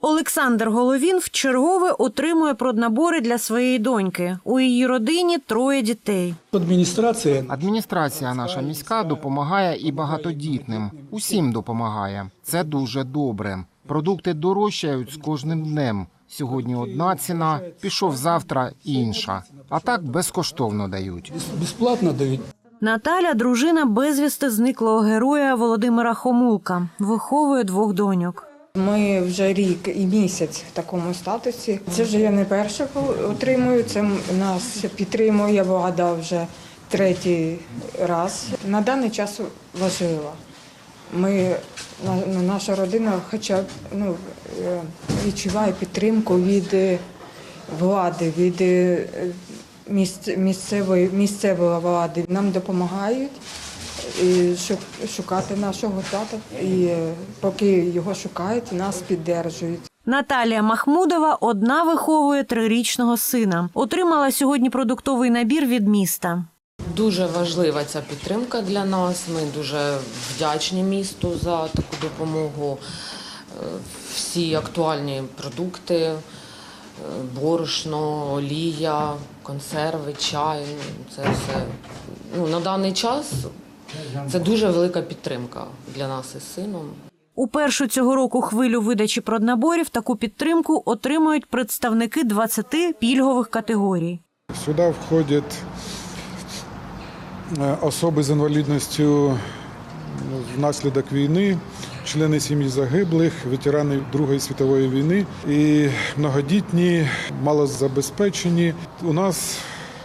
Олександр Головін вчергове отримує проднабори для своєї доньки. У її родині троє дітей. Адміністрація Адміністрація наша міська допомагає і багатодітним. Усім допомагає. Це дуже добре. Продукти дорожчають з кожним днем. Сьогодні одна ціна, пішов завтра інша. А так безкоштовно дають. безплатно дають. Наталя дружина безвісти зниклого героя Володимира Хомулка. Виховує двох доньок. Ми вже рік і місяць в такому статусі. Це вже я не перша отримую. Це нас підтримує влада вже третій раз. На даний час важливо. Ми наша родина, хоча ну, е, відчуває підтримку від е, влади, від е, місцевої місцевої влади. Нам допомагають і шукати нашого тата. І е, поки його шукають, нас піддержують. Наталія Махмудова одна виховує трирічного сина. Отримала сьогодні продуктовий набір від міста. Дуже важлива ця підтримка для нас. Ми дуже вдячні місту за таку допомогу. Е, Всі актуальні продукти, е, борошно, олія, консерви, чай. Це все ну, на даний час це дуже велика підтримка для нас із сином. У першу цього року хвилю видачі проднаборів таку підтримку отримують представники 20 пільгових категорій. Сюди входять е, особи з інвалідністю ну, внаслідок війни, члени сім'ї загиблих, ветерани Другої світової війни і многодітні, малозабезпечені. У нас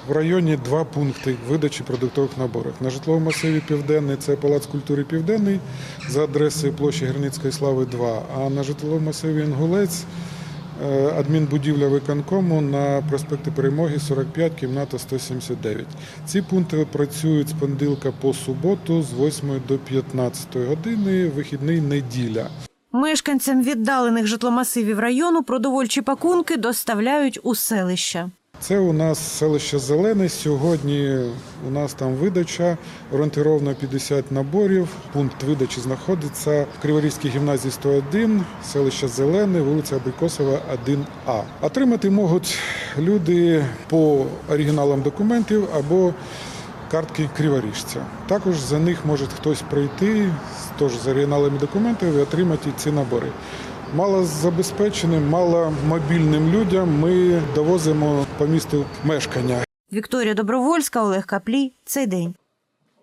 в районі два пункти видачі продуктових наборів. На житловому масиві Південний це Палац культури Південний за адресою площі Границької слави 2, а на житловому масиві Інгулець Е, адмінбудівля виконкому на проспекті Перемоги 45, кімната 179. Ці пункти працюють з понеділка по суботу з 8 до 15 години, вихідний неділя. Мешканцям віддалених житломасивів району продовольчі пакунки доставляють у селища. Це у нас селище Зелене. Сьогодні у нас там видача орієнтировно 50 наборів. Пункт видачі знаходиться в Криворізькій гімназії 101, селище Зелене, вулиця Абрикосова, 1А. Отримати можуть люди по оригіналам документів або картки криворіжця. Також за них може хтось прийти теж з оригіналами документів і отримати ці набори. Малозабезпеченим, маломобільним людям ми довозимо по місту мешкання. Вікторія Добровольська, Олег Каплій. Цей день.